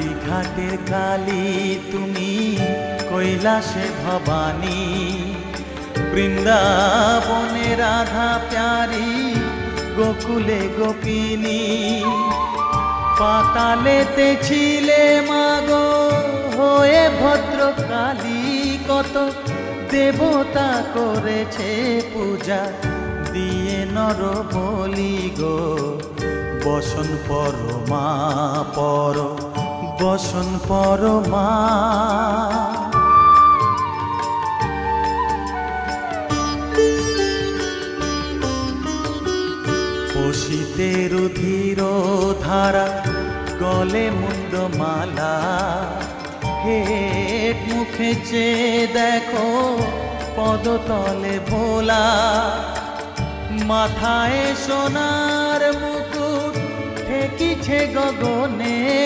কালীঘাটের কালী, তুমি কৈলাসে ভবানী। বৃন্দাবনে রাধা প্যারি, গোকুলে গোপিনী। পাতালেতে ছিলে মাগো, হয়ে ভদ্র ভদ্রকালী, কত দেবতা করেছে পূজা। দিয়ে নর বলি গো বসন পর মা পর। বসন পর মা পশিতে রুধির ধারা, গলে মুন্ড মালা। হেট মুখে চেয়ে দেখো পদতলে ভোলা। মাথায় সোনার মুকুট ঠেকিছে গগনে।